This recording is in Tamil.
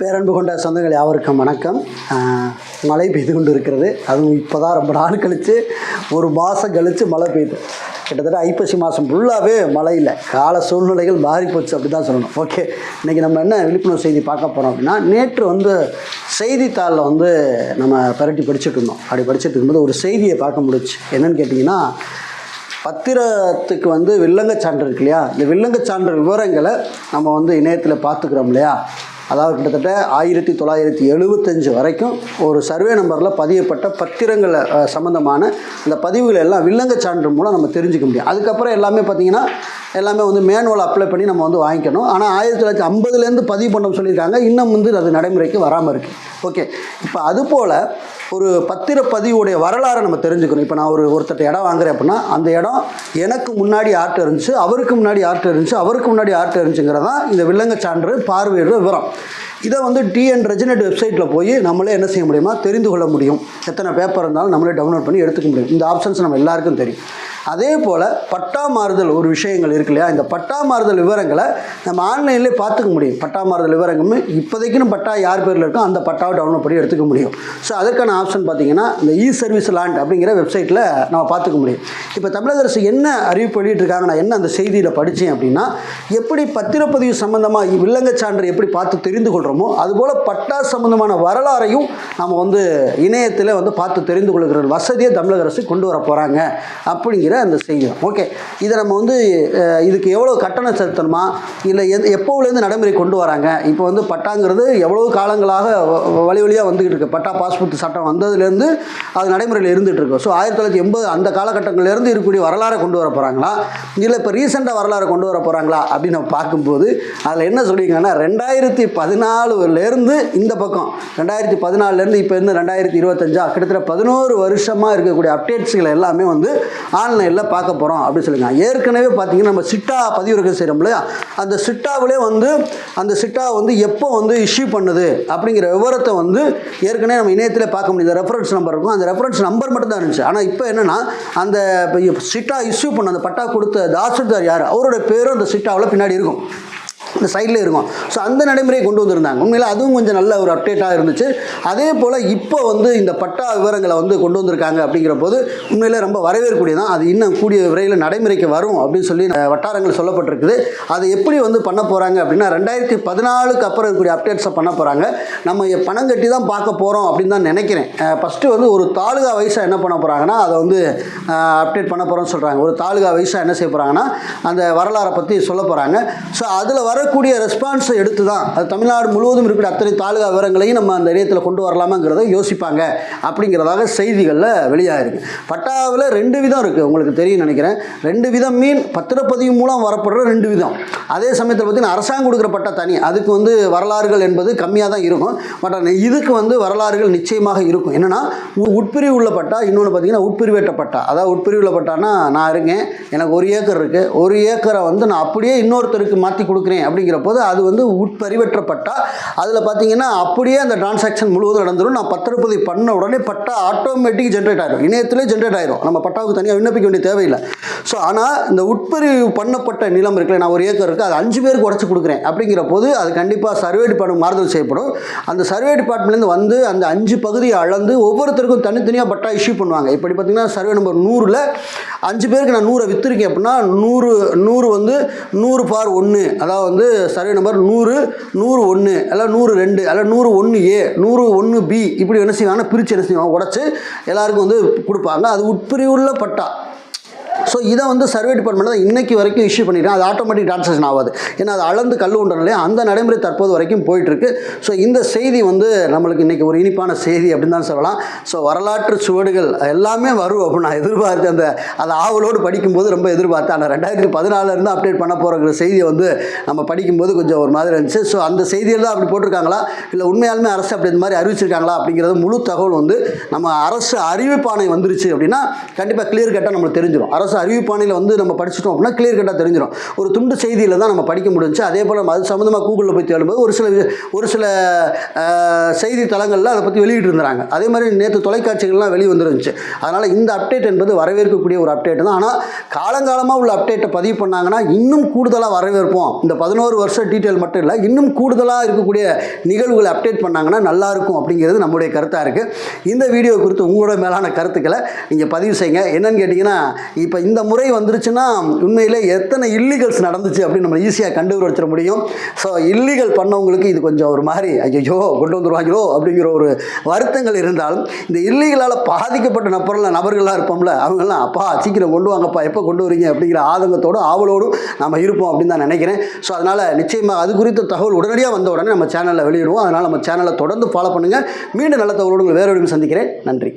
பேரன்பு கொண்ட சொந்தங்கள் யாவருக்கும் வணக்கம். மழை பெய்து கொண்டு இருக்கிறது அதுவும் இப்போ தான் ரொம்ப நாள் கழித்து ஒரு மாதம் கழித்து மழை பெய்யுது. கிட்டத்தட்ட ஐப்பசி மாதம் ஃபுல்லாகவே மழை இல்லை கால சூழ்நிலைகள் மாறிப்போச்சு அப்படி தான் சொல்லணும். ஓகே இன்றைக்கி நம்ம என்ன விழிப்புணர்வு செய்தி பார்க்க போகிறோம் அப்படின்னா நேற்று வந்து செய்தித்தாளில் வந்து நம்ம பரட்டி படிச்சுட்டு இருந்தோம். அப்படி படிச்சுட்டு இருக்கும்போது ஒரு செய்தியை பார்க்க முடிச்சு என்னென்னு கேட்டிங்கன்னா பத்திரத்துக்கு வந்து வில்லங்க சான்று இருக்கு இல்லையா? இந்த வில்லங்க சான்று விவரங்களை நம்ம வந்து இணையத்தில் பார்த்துக்கிறோம் இல்லையா? அதாவது கிட்டத்தட்ட ஆயிரத்தி தொள்ளாயிரத்தி எழுபத்தஞ்சு வரைக்கும் ஒரு சர்வே நம்பரில் பதியப்பட்ட பத்திரங்களை சம்மந்தமான அந்த பதிவுகளை எல்லாம் வில்லங்கச் சான்று மூலம் நம்ம தெரிஞ்சுக்க முடியும். அதுக்கப்புறம் எல்லாமே பார்த்திங்கன்னா எல்லாமே வந்து மேனுவல் அப்ளை பண்ணி நம்ம வந்து வாங்கிக்கணும். ஆனால் ஆயிரத்தி தொள்ளாயிரத்தி ஐம்பதுலேருந்து பதிவு பண்ண சொல்லியிருக்காங்க. இன்னும் வந்து அது நடைமுறைக்கு வராமல் இருக்குது ஓகே. இப்போ அதுபோல் ஒரு பத்திரப்பதிவுடைய வரலாறை நம்ம தெரிஞ்சுக்கணும். இப்போ நான் ஒரு ஒருத்தட்ட இடம் வாங்குறேன் அப்படின்னா அந்த இடம் எனக்கு முன்னாடி ஆர்ட் இருந்துச்சு அவருக்கு முன்னாடி ஆர்ட் இருந்துச்சு அவருக்கு முன்னாடி ஆர்ட் இருந்துச்சுங்கிறது தான் இந்த வில்லங்க சான்று பார்வையிடுற விவரம். இதை வந்து டிஎன் ரெஜினட் வெப்சைட்டில் போய் நம்மளே என்ன செய்ய முடியுமா? தெரிந்து கொள்ள முடியும். எத்தனை பேப்பர் இருந்தாலும் நம்மளே டவுன்லோட் பண்ணி எடுத்துக்க முடியும். இந்த ஆப்ஷன்ஸ் நம்ம எல்லாருக்கும் தெரியும். அதே போல் பட்டா மாறுதல் ஒரு விஷயங்கள் இருக்கு இல்லையா? இந்த பட்டா மாறுதல் விவரங்களை நம்ம ஆன்லைன்லேயே பார்த்துக்க முடியும். பட்டா மாறுதல் விவரங்கள் இப்போதைக்குன்னு பட்டா யார் பேரில் இருக்கோ அந்த பட்டாவை டவுன்லோட் பண்ணி எடுத்துக்க முடியும். ஸோ அதற்கான ஆப்ஷன் பார்த்தீங்கன்னா இந்த இ சர்வீஸ் லேண்ட் அப்படிங்கிற வெப்சைட்டில் நம்ம பார்த்துக்க முடியும். இப்போ தமிழக அரசு என்ன அறிவிப்பு வெளியிட்டிருக்காங்க நான் என்ன அந்த செய்தியில் படித்தேன் அப்படின்னா எப்படி பத்திரப்பதிவு சம்மந்தமாக வில்லங்கச் சான்று எப்படி பார்த்து தெரிந்து கொள்கிறோமோ அதுபோல் பட்டா சம்மந்தமான வரலாறையும் நம்ம வந்து இணையத்தில் வந்து பார்த்து தெரிந்து கொள்கிற வசதியை தமிழக அரசு கொண்டு வர போகிறாங்க அப்படிங்கிற அந்த செய்தி ஓகே இதை நம்ம வந்து இதுக்கு எவ்வளோ கட்டணம் செலுத்தணுமா? இல்லை எது எப்போவுலேருந்து நடைமுறை கொண்டு வராங்க? இப்போ வந்து பட்டாங்கிறது எவ்வளோ காலங்களாக வ- வழி வழியாக வந்துக்கிட்டு இருக்கு. பட்டா பாஸ்போர்ட் சட்டம் வந்ததுலேருந்து அது நடைமுறையில் இருந்துகிட்டு இருக்கு. ஸோ ஆயிரத்தி தொள்ளாயிரத்தி எண்பது அந்த காலகட்டங்கள்லேருந்து இருக்கக்கூடிய வரலாறை கொண்டு வர போகிறாங்களா இல்லை இப்போ ரீசெண்டாக வரலாறு கொண்டு வர போகிறாங்களா அப்படின்னு நம்ம பார்க்கும்போது அதில் என்ன சொல்லியிருக்காங்கன்னா ரெண்டாயிரத்தி பதினாலுலேருந்து இந்த பக்கம் ரெண்டாயிரத்தி பதினாலுலேருந்து இப்போ இருந்து ரெண்டாயிரத்தி இருபத்தஞ்சா கிட்டத்தட்ட பதினோரு வருஷமாக இருக்கக்கூடிய அப்டேட்ஸ்களை எல்லாமே வந்து ஆன்லைன் ஆன்லைனில் பார்க்க போகிறோம் அப்படின்னு சொல்லுங்க. ஏற்கனவே பார்த்தீங்கன்னா நம்ம சிட்டா பதிவிறக்கம் செய்கிறோம் இல்லையா? அந்த சிட்டாவிலே வந்து அந்த சிட்டா வந்து எப்போ வந்து இஷ்யூ பண்ணுது அப்படிங்கிற விவரத்தை வந்து ஏற்கனவே நம்ம இணையத்தில் பார்க்க முடியுது. ரெஃபரன்ஸ் நம்பர் இருக்கும். அந்த ரெஃபரன்ஸ் நம்பர் மட்டும் தான் இருந்துச்சு. ஆனால் இப்போ என்னென்னா அந்த இப்போ சிட்டா இஷ்யூ பண்ண அந்த பட்டா கொடுத்த தாசில்தார் யார்? அவரோட பேரும் அந்த சிட்டாவில் பின்னாடி இருக்கும். இந்த சைடில் இருக்கும். ஸோ அந்த நடைமுறையை கொண்டு வந்திருந்தாங்க. உண்மையில் அதுவும் கொஞ்சம் நல்ல ஒரு அப்டேட்டாக இருந்துச்சு. அதே போல் இப்போ வந்து இந்த பட்டா விவரங்களை வந்து கொண்டு வந்திருக்காங்க அப்படிங்கிற போது உண்மையில் ரொம்ப வரவேற்கக்கூடியதான் அது இன்னும் கூடிய விரைவில் நடைமுறைக்கு வரும் அப்படின்னு சொல்லி வட்டாரங்கள் சொல்லப்பட்டிருக்குது. அது எப்படி வந்து பண்ண போகிறாங்க அப்படின்னா ரெண்டாயிரத்தி பதினாலுக்கு அப்புறம் இருக்கக்கூடிய அப்டேட்ஸை பண்ண போகிறாங்க நம்ம பணம் கட்டி தான் பார்க்க போகிறோம் அப்படின்னு தான் நினைக்கிறேன். ஃபஸ்ட்டு வந்து ஒரு தாலுகா வயசாக என்ன பண்ண போகிறாங்கன்னா அதை வந்து அப்டேட் பண்ண போகிறோம்னு சொல்கிறாங்க ஒரு தாலுகா வயசாக என்ன செய்ய போகிறாங்கன்னா அந்த வரலாறை பற்றி சொல்ல போகிறாங்க ஸோ அதில் வர வரக்கூடிய ரெஸ்பான்ஸை எடுத்து தான் அது தமிழ்நாடு முழுவதும் இருக்கிற அத்தனை தாலுகா விவரங்களையும் நம்ம அந்த இணையத்தில் கொண்டு வரலாமாங்கிறத யோசிப்பாங்க. அப்படிங்கிறதாக செய்திகளில் வெளியாகிருக்கு பட்டாவில் ரெண்டு விதம் இருக்குது உங்களுக்கு தெரியும் நினைக்கிறேன். ரெண்டு விதம் மீன் பத்திரப்பதிவு மூலம் வரப்படுற ரெண்டு விதம். அதே சமயத்தில் பார்த்தீங்கன்னா அரசாங்கம் கொடுக்குற பட்டா தனி. அதுக்கு வந்து வரலாறுகள் என்பது கம்மியாக தான் இருக்கும். பட் இதுக்கு வந்து வரலாறுகள் நிச்சயமாக இருக்கும். என்னென்னா உட்பிரிவு உள்ள பட்டா இன்னொன்று பார்த்தீங்கன்னா உட்பிரிவேற்ற பட்டா. அதாவது உட்பிரிவுள்ள பட்டானா நான் இருக்கேன் எனக்கு ஒரு ஏக்கர் இருக்குது ஒரு ஏக்கரை வந்து நான் அப்படியே இன்னொருத்தருக்கு மாற்றி கொடுக்குறேன் அப்படிங்கிற போது அது வந்து உட்பரிவற்றப்பட்டால் அதில் பார்த்தீங்கன்னா அப்படியே அந்த டிரான்சாக்ஷன் முழுவதும் நடந்துடும் நான் பத்திரப்பதிவு பண்ண உடனே பட்டா ஆட்டோமேட்டிக் ஜென்ரேட் ஆயிடும் இணையத்திலே ஜென்ரேட் ஆகிடும் நம்ம பட்டாவுக்கு தனியாக விண்ணப்பிக்க வேண்டிய தேவையில்லை. ஸோ ஆனால் இந்த உட்பரிவு பண்ணப்பட்ட நிலம் இருக்குல்ல நான் ஒரு ஏக்கர் இருக்குது அது அஞ்சு பேருக்கு உடச்சி கொடுக்குறேன். அப்படிங்கிற போது அது கண்டிப்பாக சர்வே டிபார்ட்மெண்ட் மாறுதல் செய்யப்படும். அந்த சர்வே டிபார்ட்மெண்ட்லேருந்து வந்து அந்த அஞ்சு பகுதியை அளந்து ஒவ்வொருத்தருக்கும் தனித்தனியாக பட்டா இஷ்யூ பண்ணுவாங்க. இப்படி பார்த்தீங்கன்னா சர்வே நம்பர் நூறில் அஞ்சு பேருக்கு நான் நூறை விற்றுருக்கேன் அப்படின்னா நூறு நூறு வந்து நூறு பார் ஒன்று அதாவது வந்து சர்வே நம்பர் நூறு நூறு ஒன்று அல்ல நூறு ரெண்டு அல்ல நூறு ஒன்று ஏ நூறு ஒன்று பி இப்படி என்ன செய்வாங்கன்னா பிரித்து என்ன செய்வாங்க உடச்சி எல்லாருக்கும் வந்து கொடுப்பாங்க. அது உட்பிரிவுள்ள பட்டா. ஸோ இதை வந்து சர்வே டிபார்ட்மெண்ட் தான் இன்னைக்கு வரைக்கும் இஷ்யூ பண்ணிட்டு அது ஆட்டோமேட்டிக் டிரான்சாக்ஷன் ஆகாது. ஏன்னா அது அளந்து கல் உண்டனாலே அந்த நடைமுறை தற்போது வரைக்கும் போயிட்டுருக்கு. ஸோ இந்த செய்தி வந்து நம்மளுக்கு இன்றைக்கி ஒரு இனிப்பான செய்தி அப்படின்னு தான் சொல்லலாம். ஸோ வரலாற்று சுவடுகள் எல்லாமே வரும் அப்படின்னு நான் எதிர்பார்த்து அந்த அதை ஆவலோடு படிக்கும்போது ரொம்ப எதிர்பார்த்தேன். ஆனால் ரெண்டாயிரத்தி பதினாலிருந்து அப்டேட் பண்ண போகிற செய்தியை வந்து நம்ம படிக்கும்போது கொஞ்சம் ஒரு மாதிரி இருந்துச்சு. ஸோ அந்த செய்தியில் தான் அப்படி போட்டிருக்காங்களா? இல்லை உண்மையாலுமே அரசு அப்படி இந்த மாதிரி அறிவிச்சிருக்காங்களா? அப்படிங்கிறது முழு தகவல் வந்து நம்ம அரசு அறிவிப்பாணை வந்துருச்சு அப்படின்னா கண்டிப்பாக கிளியர் கட்டாக நம்மளுக்கு தெரிஞ்சிடும் அரசு அறிவிப்பாணையில் வந்து நம்ம படிச்சிட்டோம் அப்படின்னா கிளியர் கட்டாக தெரிஞ்சிடும் ஒரு துண்டு செய்தியில் தான் நம்ம படிக்க முடிஞ்சுச்சு. அதே போல் நம்ம அது சம்மந்தமாக கூகுளில் போய் தேடும்போது ஒரு சில ஒரு சில செய்தி தளங்களில் அதை பற்றி வெளியிட்டு இருந்தாங்க அதே மாதிரி நேற்று தொலைக்காட்சிகள்லாம் வெளியே வந்துருந்துச்சு. அதனால் இந்த அப்டேட் என்பது வரவேற்கக்கூடிய ஒரு அப்டேட் தான். ஆனால் காலங்காலமாக உள்ள அப்டேட்டை பதிவு பண்ணாங்கன்னா இன்னும் கூடுதலாக வரவேற்போம். இந்த பதினோரு வருஷம் டீட்டெயில் மட்டும் இல்லை இன்னும் கூடுதலாக இருக்கக்கூடிய நிகழ்வுகளை அப்டேட் பண்ணாங்கன்னா நல்லாயிருக்கும் அப்படிங்கிறது நம்முடைய கருத்தாக இருக்குது இந்த வீடியோ குறித்து உங்களோட மேலான கருத்துக்களை நீங்கள் பதிவு செய்யுங்க. என்னன்னு கேட்டிங்கன்னா இப்போ இந்த முறை வந்துருச்சுன்னா உண்மையிலே எத்தனை இல்லீகல்ஸ் நடந்துச்சு அப்படின்னு நம்ம ஈஸியாக கண்டுபிடிச்சிட முடியும். ஸோ இல்லீகல் பண்ணவங்களுக்கு இது கொஞ்சம் ஒரு மாதிரி ஐயோ கொண்டு வந்துருவாங்களோ அப்படிங்கிற ஒரு வருத்தங்கள் இருந்தாலும் இந்த இல்லீகலால் பாதிக்கப்பட்ட நபர்கள் நபர்களாக இருப்போம்ல அவங்கெல்லாம் அப்பா சீக்கிரம் கொண்டு வாங்கப்பா எப்போ கொண்டு வரீங்க அப்படிங்கிற ஆதங்கத்தோடும் ஆவலோடும் நம்ம இருப்போம் அப்படின்னு தான் நினைக்கிறேன். ஸோ அதனால் நிச்சயமாக அது குறித்த தகவல் உடனடியாக வந்த உடனே நம்ம சேனலில் வெளியிடுவோம். அதனால் நம்ம சேனலை தொடர்ந்து ஃபாலோ பண்ணுங்கள் மீண்டும் நல்ல தகவலோடு உங்களை வேறு சந்திக்கிறேன். நன்றி.